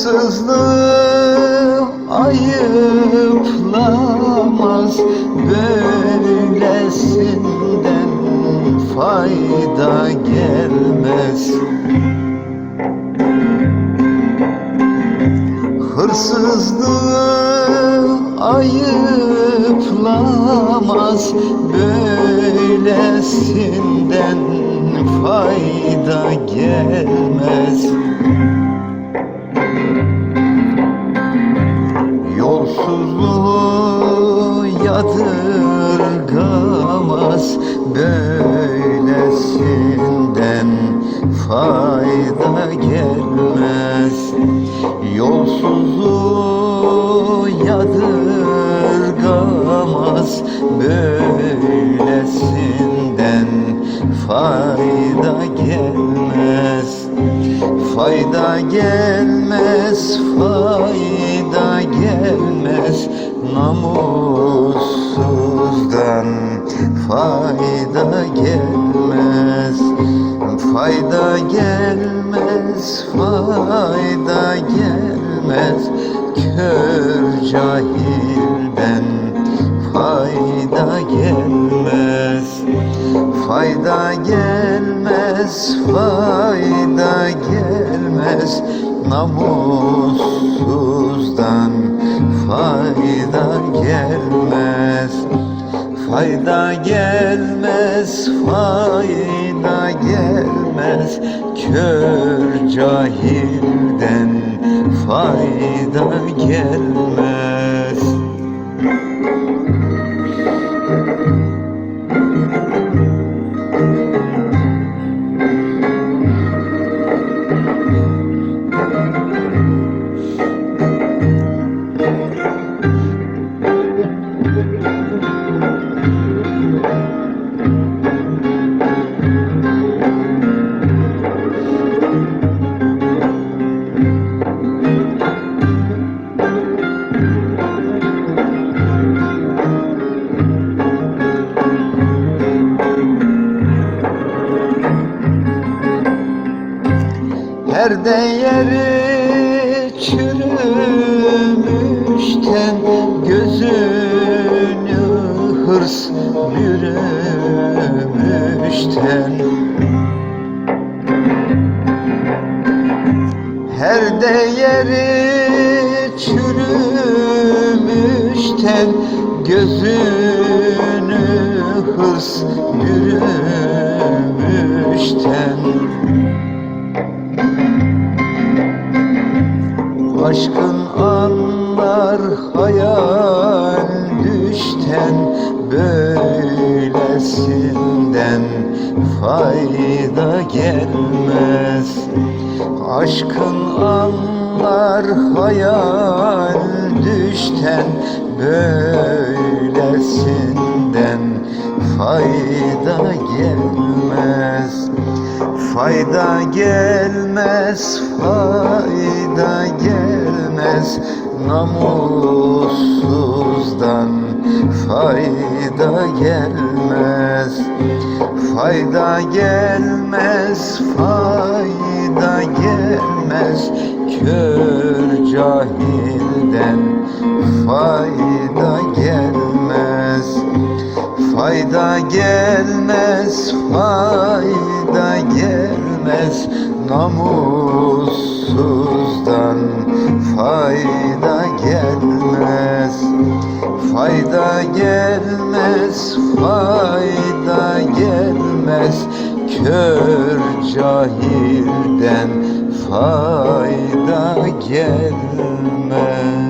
Hırsızlığı ayıplamaz Böylesinden fayda gelmez. Hırsızlığı ayıplamaz Böylesinden fayda gelmez yadırgamaz Böylesinden fayda gelmez. Yolsuzluğu yadırgamaz. Böylesinden fayda gelmez. Fayda gelmez, fayda gelmez. Namussuzdan gelmez, fayda gelmez. Kör cahilden fayda gelmez. Fayda gelmez, fayda gelmez. Namussuzdan fayda gelmez. Fayda gelmez, fayda gelmez. Kör cahilden fayda gelmez Her değeri çürümüşten Gözünü hırs bürümüşten Her değeri çürümüşten Gözünü hırs bürümüşten Aşkın anlar hayal düşten Böylesinden fayda gelmez. Aşkın anlar hayal düşten Böylesinden fayda gelmez Fayda gelmez, fayda gelmez. Namussuzdan fayda gelmez. Fayda gelmez, fayda gelmez. Kör cahilden fayda Fayda gelmez, fayda gelmez. Namussuzdan fayda gelmez. Fayda gelmez, fayda gelmez. Kör cahilden fayda gelmez